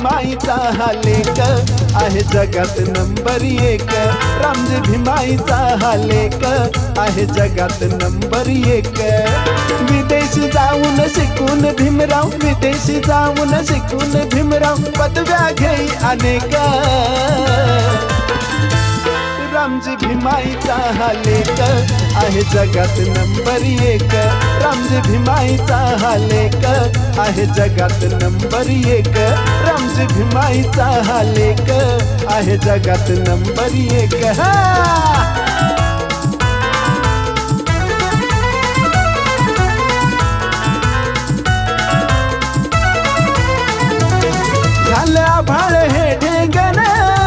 भीमाईचा हा लेख आहे जगात नंबर एक. रामजी भीमाईचा हा लेख आहे जगात नंबर एक. विदेशी जाऊन शिकून भीमराव विदेशी जाऊन शिकून भीमराव पदव्या घेई अनेक. रामजी भीमाईचा हा लेख आहे जगात नंबर एक. रामजी भीमाईचा हा लेख आहे जगात नंबर एक. रामजी भीमाईचा हा लेख आहे जगात नंबर एक. हा! झालं आभाळ हे ढेंगण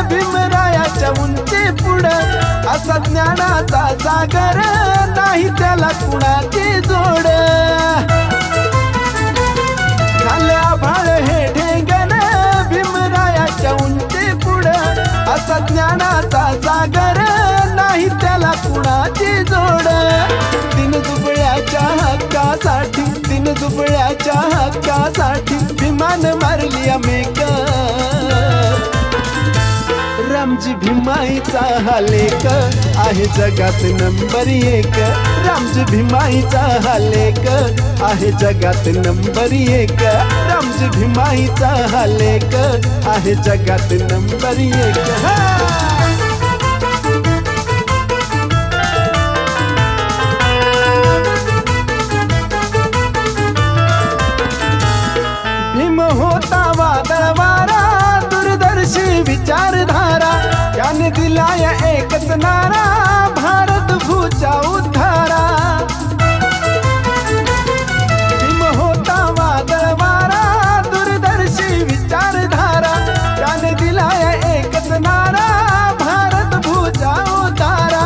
भीमरायाच्या उंची पुढं. असा ज्ञानाचा सागर नाही त्याला कुणाची जोड. आपल्याच्या हक्कासाठी विमान मारली अमेक रामजी भीमाईचा हा लेख आहे जगात नंबर एक. रामजी भीमाईचा हा लेख आहे जगात नंबर एक. रामजी भीमाईचा हा लेख आहे जगात नंबर एक. दिसणारा नारा भारत भूचा उद्धारा. भीम होता वादळ वारा दूरदर्शी विचारधारा. त्याने दिलाय एकच नारा भारत भूचा उद्धारा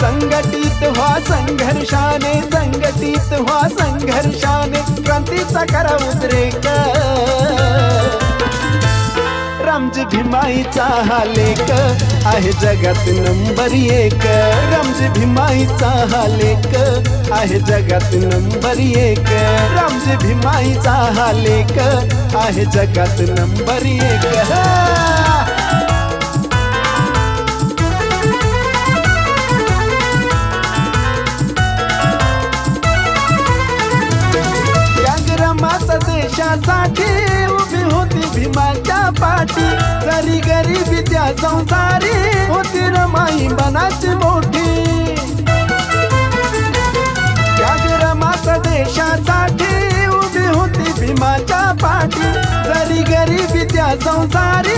संघटित व्हा संघर्षाने संघटित व्हा संघर्षाने. क्रांतीचा करा उद्रेक. रामजी भीमाईचा हा लेख आहे जगात नंबर एक. रामजी भीमाईचा हा लेख आहे जगात नंबर एक. रामजी भीमाईचा हा लेख आहे जगात नंबर एक. पाठी. जरी गरीबी त्या संसारी होती न माई मनाची मोठी. व्याघ्रमाता देशासाठी उभी होती भीमाच्या पाठी. जरी गरीबी त्या संसारी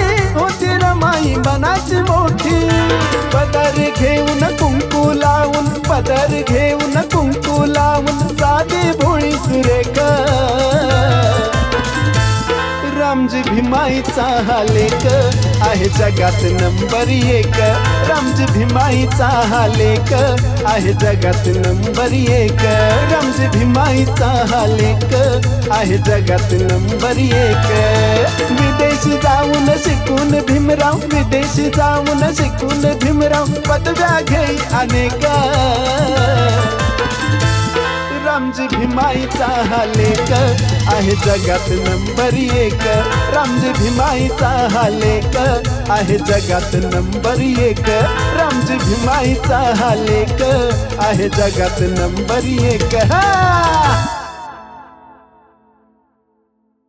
भीमाईचा हा लेख आहे जगात नंबर एक. रामजी भीमाईचा हा लेख आहे जगात नंबर एक. रामजी भीमाईचा हा लेख आहे जगात नंबर एक. विदेशी जाऊन शिकून भीमराव विदेशी जाऊन शिकून भीमराव पदव्या घेई अनेक. रामजी भीमाईचा हा लेख आहे जगात नंबर एक. रामजी भीमाईचा हा लेख आहे जगात नंबर एक. रामजी भीमाईचा हा लेख आहे जगात नंबर एक. हा!